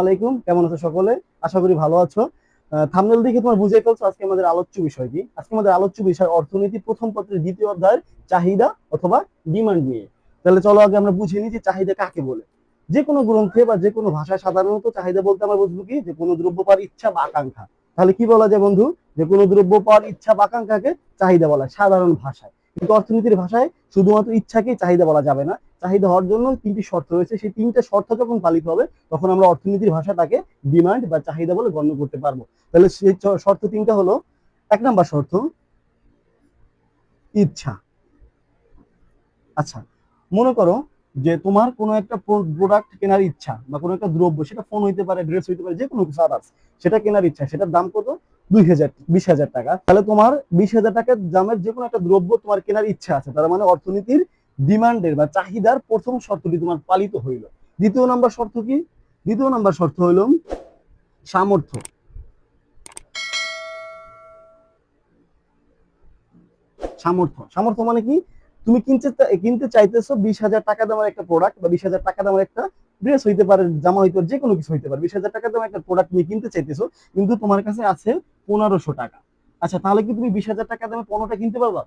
আলাইকুম। কেমন আছো সকলে? আশা করি ভালো আছো। থামনেল দেখে তোমার বুঝে ফেলছো আজকে আমাদের আলোচ্য বিষয় কি? আজকে আমাদের আলোচ্য বিষয় অর্থনীতি প্রথম পত্রের দ্বিতীয় অধ্যায়ের চাহিদা অথবা ডিমান্ড নিয়ে। তাহলে চলো আগে আমরা বুঝে নিই যে চাহিদা কাকে বলে। যে কোনো গ্রন্থে বা যে কোনো ভাষায় সাধারণত চাহিদা বলতে আমরা বুঝব কি? যে কোনো দ্রব্য পাওয়ার ইচ্ছা বা আকাঙ্ক্ষা। তাহলে কি বলা যায় বন্ধু? যে কোনো দ্রব্য পাওয়ার ইচ্ছা বা আকাঙ্ক্ষাকে চাহিদা বলা সাধারণ ভাষায়। কিন্তু অর্থনীতির ভাষায় শুধুমাত্র ইচ্ছাকেই চাহিদা বলা যাবে না। চাহিদা হওয়ার জন্য তিনটি শর্ত রয়েছে। সেই তিনটা শর্ত যখন পালিত হবে, তখন আমরা অর্থনীতির ভাষা তাকে ডিমান্ড বা চাহিদা বলে গণ্য করতে পারব। তাহলে সেই শর্ত তিনটা হলো, এক নাম্বার শর্ত, ইচ্ছা। আচ্ছা মনে করো যে তোমার কোনো একটা প্রোডাক্ট কেনার ইচ্ছা বা কোনো একটা দ্রব্য, সেটা ফোন হইতে পারে ড্রেস হইতে পারে যে কোনো কিছু আদার্স সেটা কেনার ইচ্ছা, সেটার দাম কত? দুই হাজার, বিশ হাজার টাকা। তাহলে তোমার বিশ হাজার টাকার দামের যে কোনো একটা দ্রব্য তোমার কেনার ইচ্ছা আছে, তার মানে অর্থনীতির ডিমান্ডের বা চাহিদার প্রথম শর্তটি তোমার পালিত হইল। দ্বিতীয় নাম্বার শর্ত কি? দ্বিতীয় নাম্বার শর্ত হইল সামর্থ্য। সামর্থ্য। সামর্থ্য মানে কি? তুমি কিনতে কিনতে চাইতেছো বিশ হাজার টাকা দামের একটা প্রোডাক্ট বা বিশ হাজার টাকা দামের একটা ড্রেস হইতে পারে, জামা হইতে পারে যে কোনো কিছু হইতে পারে। বিশ হাজার টাকা দামের একটা প্রোডাক্ট তুমি কিনতে চাইতেছো, কিন্তু তোমার কাছে আছে পনেরোশো টাকা। আচ্ছা তাহলে কি তুমি বিশ হাজার টাকা দামে পনেরোটা কিনতে পারবা?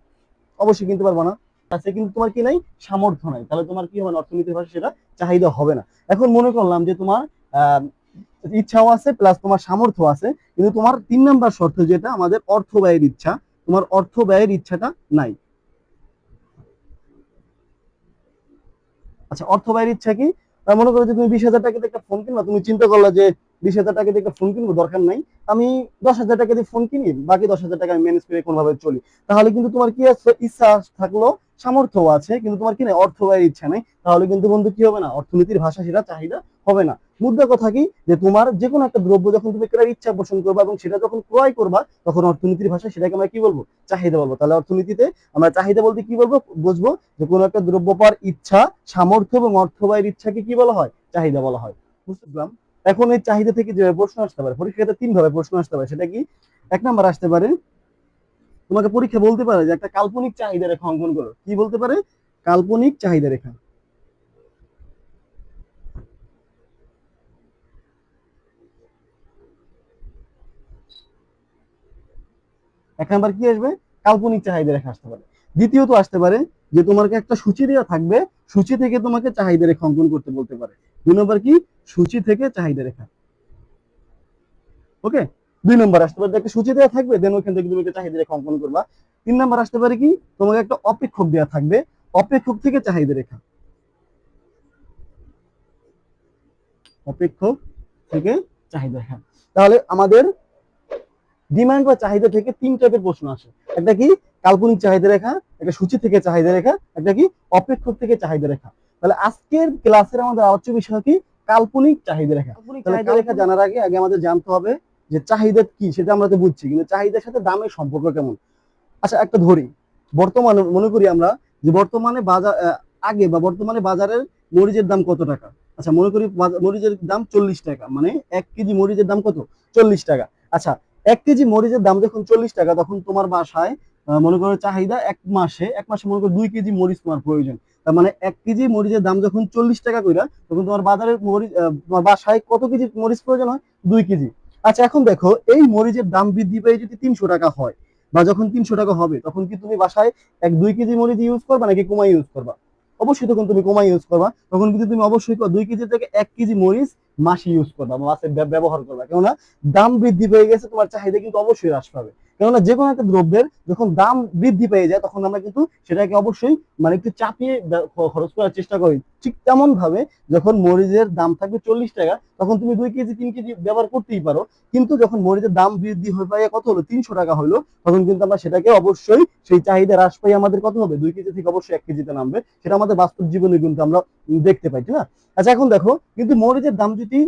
অবশ্যই কিনতে পারবা না। আছে কিন্তু তোমার কি নাই? সামর্থ্য নাই। তাহলে তোমার কি হবে অর্থনীতির ভাষা সেটা চাহিদা হবে না। এখন মনে করলাম যে তোমার ইচ্ছাও আছে প্লাস তোমার সামর্থ্য আছে, কিন্তু তোমার তিন নাম্বার শর্ত যেটা, আমাদের অর্থ ব্যয়ের ইচ্ছা। তোমার অর্থ ব্যয়ের ইচ্ছাটা নাই। আচ্ছা অর্থ ব্যয়ের ইচ্ছা কি? মনে করো যে তুমি বিশ হাজার টাকা একটা ফোন কিনবা, তুমি চিন্তা করলা যে বিশ হাজার টাকা দিয়ে একটা ফোন কিনবো, দরকার নাই। আমি দশ হাজার টাকা দিয়ে ফোন কিনি, বাকি দশ হাজার টাকা আমি ম্যানেজ করে কোনোভাবে চলি। তাহলে কিন্তু তোমার কি আছে? ইচ্ছা থাকল সামর্থ্য আছে, কিন্তু তোমার কি নাই? অর্থ ব্যয়ের ইচ্ছা নেই। তাহলে কিন্তু বন্ধু কি হবে না? অর্থনীতির ভাষা সেটা, চাহিদা হবে না। মুদ্রা কথা কি? যে তোমার যে কোনো একটা দ্রব্য যখন তুমি ক্রয়ের ইচ্ছা পোষণ করবা এবং সেটা যখন ক্রয় করবা, তখন অর্থনীতির ভাষা সেটাকে আমরা কি বলব? চাহিদা বলব। তাহলে অর্থনীতিতে আমরা চাহিদা বলতে কি বলব? বুঝব যে কোনো একটা দ্রব্য পাওয়ার ইচ্ছা, সামর্থ্য এবং অর্থ ব্যয়ের ইচ্ছাকে কি বলা হয়? চাহিদা বলা হয়। বুঝলাম? এখন এই চাহিদা থেকে যে প্রশ্ন আসতে পারে, পরীক্ষাতে তিন ভাবে প্রশ্ন আসতে পারে। সেটা কি? এক নাম্বার আসতে পারে, তোমাকে পরীক্ষা বলতে পারে যে একটা কাল্পনিক চাহিদা রেখা অঙ্কন করো। কি বলতে পারে? কাল্পনিক চাহিদা রেখা। এক নাম্বার কি আসবে? কাল্পনিক চাহিদা রেখা আসতে পারে। দ্বিতীয়ত আসতে পারে যে তোমাকে একটা সূচি দেওয়া থাকবে, সূচি থেকে তোমাকে চাহিদা রেখা অঙ্কন করতে বলতে পারে। দুই নম্বর কি? সূচি থেকে চাহিদা রেখা। ওকে? দুই নম্বর আসতে পারে একটা সূচি দেওয়া থাকবে দেন ওইখান থেকে তুমি চাহিদা রেখা অঙ্কন করবা। তিন নম্বর আসতে পারে কি? তোমাকে একটা অপেক্ষক দেওয়া থাকবে, অপেক্ষক থেকে চাহিদা রেখা। অপেক্ষক থেকে চাহিদা রেখা। তাহলে আমাদের ডিমান্ড বা চাহিদা থেকে তিন টাইপের প্রশ্ন আসে। একটা কি? কাল্পনিক চাহিদা রেখা একটা সূচি থেকে চাহিদা রেখা একটা কি? অপেক্ষক থেকে চাহিদা রেখা। তাহলে আজকের ক্লাসের আমাদের আলোচ্য বিষয় কি? কাল্পনিক চাহিদা রেখা। চাহিদা রেখা জানার আগে আগে আমাদের জানতে হবে যে চাহিদা কি সেটা আমরা তো বুঝছি কিন্তু চাহিদার সাথে দামের সম্পর্ক কেমন? আচ্ছা একটা ধরি। বর্তমানে মনে করি আমরা যে বর্তমানে বাজার আগে বা বর্তমানে বাজারের মরিচের দাম কত টাকা? আচ্ছা মনে করি মরিচের দাম চল্লিশ টাকা মানে এক কেজি মরিচের দাম কত? চল্লিশ টাকা। আচ্ছা এক কেজি মরিচের দাম যখন চল্লিশ টাকা, তখন তোমার বাসায় মনে করো চাহিদা এক মাসে এক মাসে মনে করো দুই কেজি মরিচ তোমার প্রয়োজন। তার মানে এক কেজি মরিচের দাম যখন চল্লিশ টাকা কইরা, তখন তোমার বাজারের মরিচ তোমার বাসায় কত কেজি মরিচ প্রয়োজন হয়? দুই কেজি। আচ্ছা এখন দেখো, এই মরিচের দাম বৃদ্ধি পেয়ে যদি তিনশো টাকা হয়, বা যখন তিনশো টাকা হবে, তখন কি তুমি বাসায় এক দুই কেজি মরিচ ইউজ করবা, নাকি কমাই ইউজ করবা? অবশ্যই তখন তুমি কমাই ইউজ করবা। তখন কিন্তু তুমি অবশ্যই দুই কেজি থেকে এক কেজি মরিচ মাসে ইউজ করবা মাসে ব্যবহার করবা। কেননা দাম বৃদ্ধি পেয়ে গেছে, তোমার চাহিদা কিন্তু অবশ্যই হ্রাস পাবে। কেননা যে কোনো একটা দ্রব্যের যখন দাম বৃদ্ধি পেয়ে যায়, তখন আমরা কিন্তু সেটাকে অবশ্যই মানে একটু চাপিয়ে খরচ করার চেষ্টা করি। ঠিক তেমন ভাবে যখন মরিচের দাম থাকবে চল্লিশ টাকা, তখন তুমি দুই কেজি, তিন কেজি ব্যবহার করতেই পারো। কিন্তু যখন মরিচের দাম বৃদ্ধি হয়ে পায় কত হলো? তিনশো টাকা হলো, তখন কিন্তু আমরা সেটাকে অবশ্যই সেই চাহিদা হ্রাস পাই আমাদের কত হবে? দুই কেজি থেকে অবশ্যই এক কেজিতে নামবে। সেটা আমাদের বাস্তব জীবনে কিন্তু আমরা দেখতে পাই না? আচ্ছা এখন দেখো, কিন্তু মরিচের দাম যদি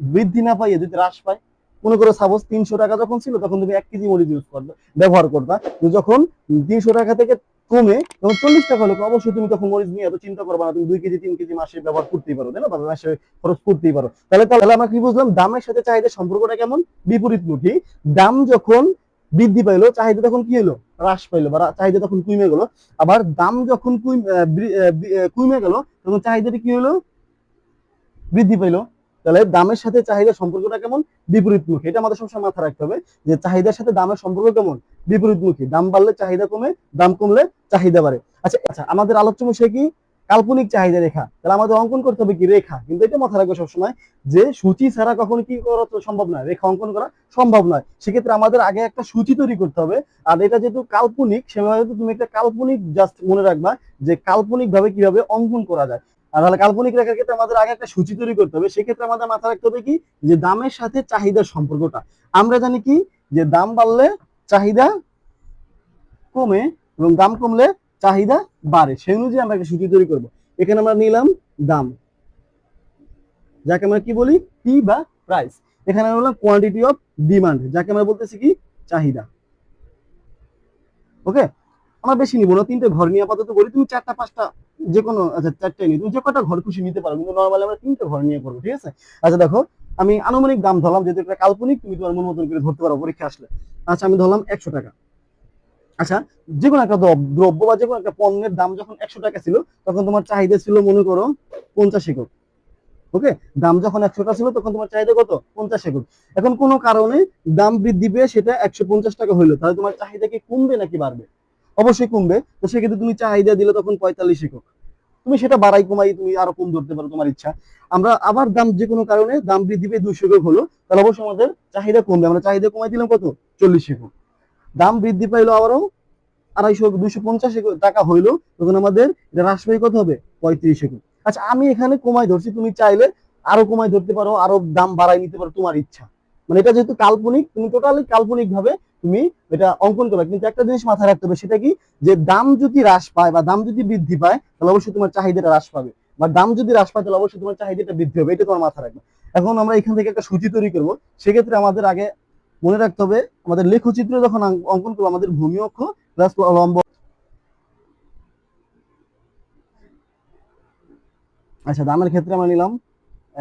বৃদ্ধি না পাইয়ে যদি হ্রাস পায় মনে করো সাপোজ তিনশো টাকা যখন ছিল, তখন তুমি এক কেজি মরিচ ইউজ করবে, ব্যবহার করবা যখন তিনশো টাকা থেকে কমে, তখন চল্লিশ টাকা হলে অবশ্যই তুমি তখন মরিচ নিয়ে এত চিন্তা করবা না, তুমি দুই কেজি, তিন কেজি মাসে ব্যবহার করতেই পারো, তাই না? বা মাসে খরচ করতেই পারো। তাহলে তাহলে আমরা কি বুঝলাম? দামের সাথে চাহিদার সম্পর্কটা কেমন? বিপরীতমুখী দাম যখন বৃদ্ধি পাইলো, চাহিদা তখন কি হলো হ্রাস পাইলো, বা চাহিদা তখন কমে গেল। আবার দাম যখন কমে গেল, তখন চাহিদাটা কি হলো বৃদ্ধি পাইলো। তাহলে দামের সাথে চাহিদার সম্পর্কটা কেমন? বিপরীতমুখী। এটা আমাদের সবসময় মাথা রাখতে হবে যে চাহিদার সাথে দামের সম্পর্ক কেমন? বিপরীতমুখী। দাম বাড়লে চাহিদা কমে, দাম কমলে চাহিদা বাড়ে। আচ্ছা আচ্ছা আমাদের আলোচ্য বিষয় কি? কাল্পনিক চাহিদা রেখা। তাহলে আমাদের অঙ্কন করতে হবে কি? রেখা। কিন্তু এটা মাথা রাখবে সবসময় যে সূচি ছাড়া কখনো কি করা সম্ভব নয়। রেখা অঙ্কন করা সম্ভব নয়। সেক্ষেত্রে আমাদের আগে একটা সূচি তৈরি করতে হবে। আর এটা যেহেতু কাল্পনিক, সেভাবে তুমি একটা কাল্পনিক জাস্ট মনে রাখবা যে কাল্পনিক ভাবে কীভাবে অঙ্কন করা যায়। আর তাহলে কাল্পনিক রেখার ক্ষেত্রে আমাদের আগে একটা সূচি তৈরি করতে হবে, সেক্ষেত্রে আমাদের মাথায় রাখতে হবে কি? যে দামের সাথে চাহিদার সম্পর্কটা। আমরা জানি কি? যে দাম বাড়লে চাহিদা কমে এবং দাম কমলে চাহিদা বাড়ে। সেই অনুযায়ী আমরা একটা সূচি তৈরি করব। এখানে আমরা নিলাম দাম। যাকে আমরা কি বলি? পি বা প্রাইস এখানে আমরা বললাম কোয়ান্টিটি অফ ডিমান্ড যাকে আমরা বলতেছি কি? চাহিদা। ওকে আমরা বেশি নিব না, তিনটে ঘর নিয়ে আপাতত করি তুমি চারটা, পাঁচটা যে কোনো আচ্ছা চারটাই নিই তুমি যে কটা ঘর খুশি নিতে পারো, কিন্তু নর্মালি আমরা তিনটে ঘর নিয়ে করব, ঠিক আছে? আচ্ছা দেখো, আমি আনুমানিক দাম ধরলাম, যেহেতু এটা কাল্পনিক, তুমি তোমার মন মতন করে ধরতে পারো, পরীক্ষা আসলে। আচ্ছা আমি ধরলাম একশো টাকা। আচ্ছা যে কোনো একটা দ্রব্য বা যে কোনো একটা পণ্যের দাম যখন একশো টাকা ছিল, তখন তোমার চাহিদা ছিল, মনে করো, পঞ্চাশ একক। ওকে? দাম যখন একশো টাকা ছিল, তখন তোমার চাহিদা কত? পঞ্চাশ একক। এখন কোনো কারণে দাম বৃদ্ধি পেয়ে সেটা একশো পঞ্চাশ টাকা হইল, তাহলে তোমার চাহিদা কি কমবে নাকি বাড়বে? অবশ্যই কমবে। তো সেক্ষেত্রে তুমি চাহিদা দিলে তখন পঁয়তাল্লিশ একক। তুমি সেটা বাড়াই কমাই তুমি আরও কম ধরতে পারো তোমার ইচ্ছা। আমরা আবার দাম যে কোনো কারণে দাম বৃদ্ধি পেয়ে দুশো একক হলো, তাহলে অবশ্যই আমাদের চাহিদা কমবে। আমরা চাহিদা কমাই দিলাম কত? চল্লিশ একক। দাম বৃদ্ধি পাইলো আবারও আড়াইশো, দুইশো পঞ্চাশ টাকা হইল, তখন আমাদের এটা হ্রাস পেয়ে কত হবে? পঁয়ত্রিশ একক। আচ্ছা আমি এখানে কমাই ধরছি, তুমি চাইলে আরও কমাই ধরতে পারো, আরও দাম বাড়াই নিতে পারো তোমার ইচ্ছা। মানে এটা যেহেতু কাল্পনিক, তুমি টোটালি কাল্পনিক ভাবে তুমি এটা অঙ্কন করবে। কিন্তু একটা জিনিস মাথায় রাখতে হবে, সেটা কি? যে দাম যদি হ্রাস পায় বা দাম যদি বৃদ্ধি পায়, তাহলে অবশ্যই তোমার চাহিদাটা হ্রাস পাবে। বা দাম যদি হ্রাস পায়, তাহলে অবশ্যই তোমার চাহিদাটা বৃদ্ধি হবে, এটা তোমার মাথায় রাখবে। এখন আমরা এখান থেকে একটা সূচি তৈরি করব। সেক্ষেত্রে আমাদের আগে মনে রাখতে হবে, আমাদের লেখচিত্র যখন অঙ্কন করব, আমাদের ভূমি অক্ষ প্লাস লম্ব। আচ্ছা দামের ক্ষেত্রে আমরা নিলাম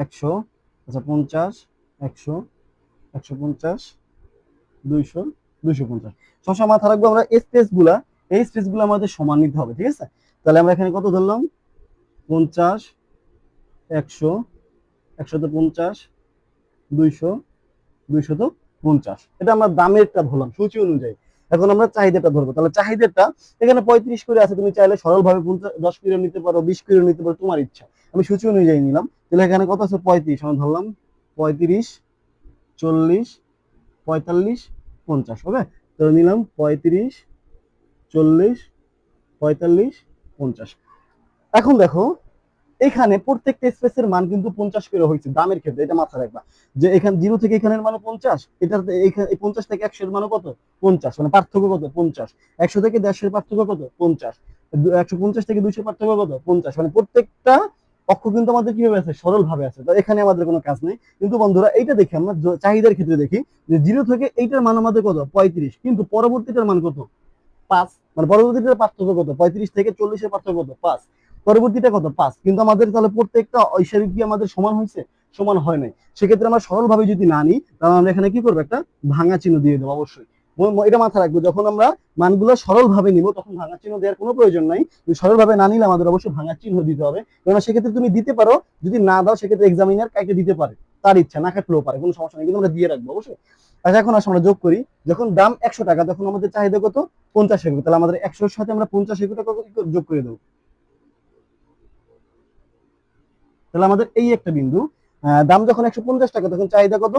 একশো আচ্ছা পঞ্চাশ, একশো। একশো পঞ্চাশ, দুইশো দুইশো পঞ্চাশ। সবসময় মাথা রাখব আমরা স্পেসগুলা এই স্পেসগুলো আমাদের সমান নিতে হবে, ঠিক আছে? তাহলে আমরা এখানে কত ধরলাম? পঞ্চাশ, একশো, একশত পঞ্চাশ, দুইশো, দুইশত পঞ্চাশ। এটা আমরা দামেরটা ধরলাম, সূচি অনুযায়ী। এখন আমরা চাহিদাটা ধরবো। তাহলে চাহিদাটা এখানে পঁয়ত্রিশ করে আছে, তুমি চাইলে সরল ভাবে দশ কিলো নিতে পারো, বিশ কিলো নিতে পারো, তোমার ইচ্ছা। আমি সূচি অনুযায়ী নিলাম। তাহলে এখানে কত আছে? পঁয়ত্রিশ, আমরা ধরলাম পঁয়ত্রিশ চল্লিশ, পঁয়তাল্লিশ, পঞ্চাশ ওকে তো নিলাম পঁয়ত্রিশ, চল্লিশ, পঁয়তাল্লিশ, পঞ্চাশ। এখন দেখো, এখানে প্রত্যেকটা স্পেসের মান কিন্তু পঞ্চাশ করে হয়েছে, দামের ক্ষেত্রে, এটা মাথায় রাখবা। যে এখানে জিরো থেকে এখানের মানও পঞ্চাশ এখানে পঞ্চাশ থেকে একশোর মানও কত? পঞ্চাশ মানে পার্থক্য কত? পঞ্চাশ। একশো থেকে দেড়শের পার্থক্য কত? পঞ্চাশ। একশো পঞ্চাশ থেকে দুইশো পার্থক্য কত? পঞ্চাশ। মানে প্রত্যেকটা অক্ষ কিন্তু আমাদের কীভাবে আছে? সরল ভাবে আছে। তো এখানে আমাদের কোনো কাজ নেই। কিন্তু বন্ধুরা, এইটা দেখি আমরা চাহিদার ক্ষেত্রে দেখি যে জিরো থেকে এইটার মান আমাদের কত? পঁয়ত্রিশ। কিন্তু পরবর্তীটার মান কত? পাঁচ। মানে পরবর্তীটার পার্থক্য কত? পঁয়ত্রিশ থেকে চল্লিশের পার্থক্য কত? পাঁচ। পরবর্তীটা কত? পাঁচ। কিন্তু আমাদের তাহলে প্রত্যেকটা হিসাবে কি আমাদের সমান হয়েছে? সমান হয় নাই। সেক্ষেত্রে আমরা সরল ভাবে যদি না নিই, তাহলে আমরা এখানে কি করব? একটা ভাঙা চিহ্ন দিয়ে দেবো, অবশ্যই। এটা মাথায় রাখব, যখন আমরা মানগুলো সরল ভাবে নিব, তখন ভাঙা চিহ্ন দেওয়ার কোনো প্রয়োজন নাই। সরল ভাবে না নিলে আমাদের অবশ্যই ভাঙা চিহ্ন দিতে হবে। কেননা সেক্ষেত্রে তুমি দিতে পারো, যদি না দাও সেক্ষেত্রে এক্সামিনার কাকে দিতে পারে। তার ইচ্ছা, না কাটলেও পারে, কোনো সমস্যা নেই, কিন্তু আমরা দিয়ে রাখব অবশ্যই। আচ্ছা এখন আসলে আমরা যোগ করি। যখন দাম একশো টাকা, তখন আমাদের চাহিদা কত? পঞ্চাশ একুর তাহলে আমাদের একশোর সাথে আমরা পঞ্চাশ একুর টাকা যোগ করে দেবো। তাহলে আমাদের এই একটা বিন্দু দাম যখন একশো পঞ্চাশ টাকা, তখন চাহিদা কত?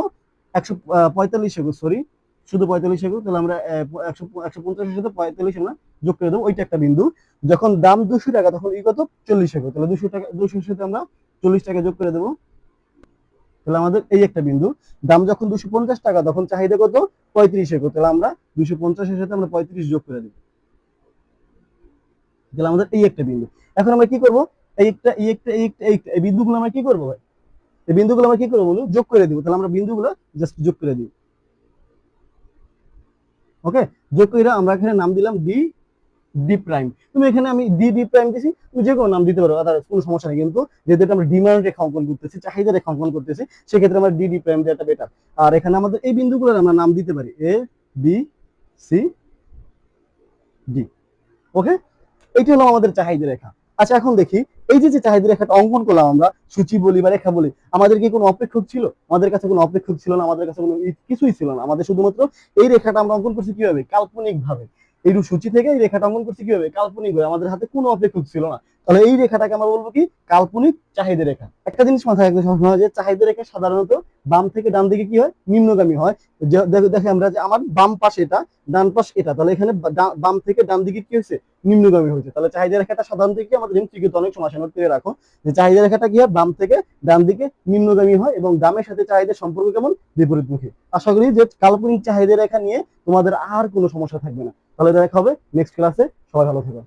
একশো পঁয়তাল্লিশ সরি শুধু পঁয়তাল্লিশ একুর তাহলে আমরা একশো পঞ্চাশের সাথে পঁয়তাল্লিশ আমরা যোগ করে দেবো। ওইটা একটা বিন্দু। যখন দাম দুশো টাকা, তখন এই কত? চল্লিশ একুর তাহলে দুশো টাকা দুশোর সাথে আমরা চল্লিশ টাকা যোগ করে দেবো। তাহলে আমাদের এই একটা বিন্দু। দাম যখন দুশো পঞ্চাশ টাকা, তখন চাহিদা কত? পঁয়ত্রিশ একুর তাহলে আমরা দুশো পঞ্চাশের সাথে আমরা পঁয়ত্রিশ যোগ করে দেবো। তাহলে আমাদের এই একটা বিন্দু। এখন আমরা কি করব? এই একটা এই একটা এই একটা এই একটা। এই বিন্দুগুলো আমরা কি করব ভাই? এই বিন্দুগুলো আমরা কি করব বলুন? যোগ করে দিব। তাহলে আমরা বিন্দুগুলো জাস্ট যোগ করে দিই। ওকে যোগ করে আমরা এখানে নাম দিলাম ডি ডি প্রাইম তুমি এখানে আমি ডি ডি প্রাইম দিছি, তুমি যে কোনো নাম দিতে পারো আদার কোনো সমস্যা নেই। কিন্তু যেহেতু আমরা ডিমান্ড রেখা অঙ্কন করতেছি, চাহিদা রেখা অঙ্কন করতেছি, সেক্ষেত্রে আমরা ডি ডি প্রাইম দেওয়াটা বেটার আর এখানে আমাদের এই বিন্দুগুলোর আমরা নাম দিতে পারি A B C D okay এইটা হলো আমাদের চাহিদা রেখা। আচ্ছা এখন দেখি এই যে যে চাহিদা রেখাটা অঙ্কন করলাম আমরা, সূচি বলি বা রেখা বলি, আমাদের কি কোনো অপেক্ষক ছিল? আমাদের কাছে কোনো অপেক্ষক ছিল না, আমাদের কাছে কোনো কিছুই ছিল না। আমাদের শুধুমাত্র এই রেখাটা আমরা অঙ্কন করছি কীভাবে? কাল্পনিক ভাবে এই সূচি থেকে এই রেখাটা অঙ্কন করছি কীভাবে? কাল্পনিক ভাবে আমাদের হাতে কোনো অপেক্ষক ছিল না। তাহলে এই রেখাটাকে আমরা বলব কি? কাল্পনিক চাহিদা রেখা। একটা জিনিস মাথায় রাখতে সবসময় যে চাহিদা রেখা সাধারণত বাম থেকে ডান দিকে কি হয়? নিম্নগামী হয়। দেখো- আমরা যে আমার বাম পাশ এটা, ডান পাশ এটা। তাহলে এখানে বাম থেকে ডান দিকে কি হয়েছে? নিম্নগামী হয়েছে। তাহলে চাহিদা রেখাটা সাধারণত কি? আমাদের ঠিক অনেক সময় নোট করে রাখো। যে চাহিদা রেখাটা কি হয়? বাম থেকে ডান দিকে নিম্নগামী হয় এবং দামের সাথে চাহিদার সম্পর্ক কেমন? বিপরীতমুখী। আশা করি যে কাল্পনিক চাহিদা রেখা নিয়ে তোমাদের আর কোনো সমস্যা থাকবে না। তাহলে দেখা হবে নেক্সট ক্লাসে সবাই ভালো থেকো।